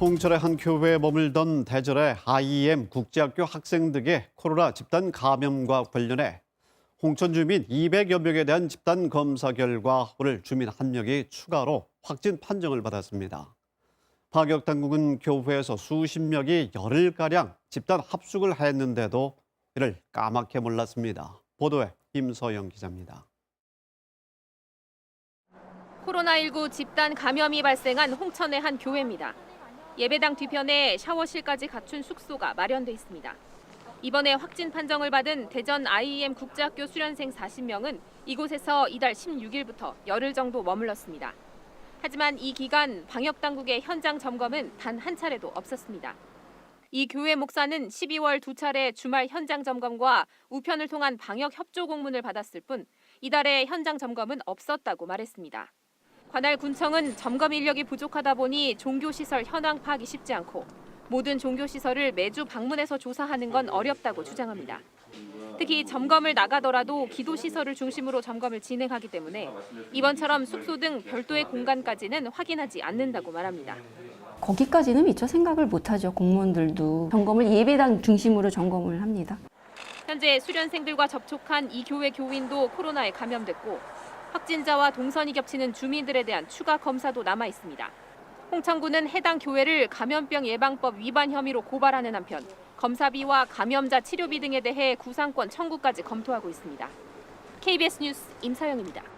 홍천의 한 교회에 머물던 대절의 IEM 국제학교 학생 등의 코로나 집단 감염과 관련해 홍천 주민 200여 명에 대한 집단 검사 결과 오늘 주민 한 명이 추가로 확진 판정을 받았습니다. 파격 당국은 교회에서 수십 명이 열흘가량 집단 합숙을 했는데도 이를 까맣게 몰랐습니다. 보도에 임서영 기자입니다. 코로나19 집단 감염이 발생한 홍천의 한 교회입니다. 예배당 뒤편에 샤워실까지 갖춘 숙소가 마련돼 있습니다. 이번에 확진 판정을 받은 대전 IEM 국제학교 수련생 40명은 이곳에서 이달 16일부터 열흘 정도 머물렀습니다. 하지만 이 기간 방역 당국의 현장 점검은 단 한 차례도 없었습니다. 이 교회 목사는 12월 두 차례 주말 현장 점검과 우편을 통한 방역 협조 공문을 받았을 뿐 이달에 현장 점검은 없었다고 말했습니다. 관할 군청은 점검 인력이 부족하다 보니 종교 시설 현황 파악이 쉽지 않고 모든 종교 시설을 매주 방문해서 조사하는 건 어렵다고 주장합니다. 특히 점검을 나가더라도 기도 시설을 중심으로 점검을 진행하기 때문에 이번처럼 숙소 등 별도의 공간까지는 확인하지 않는다고 말합니다. 거기까지는 미처 생각을 못하죠. 공무원들도 점검을 예배당 중심으로 점검을 합니다. 현재 수련생들과 접촉한 이 교회 교인도 코로나에 감염됐고 확진자와 동선이 겹치는 주민들에 대한 추가 검사도 남아 있습니다. 홍천구는 해당 교회를 감염병 예방법 위반 혐의로 고발하는 한편 검사비와 감염자 치료비 등에 대해 구상권 청구까지 검토하고 있습니다. KBS 뉴스 임서영입니다.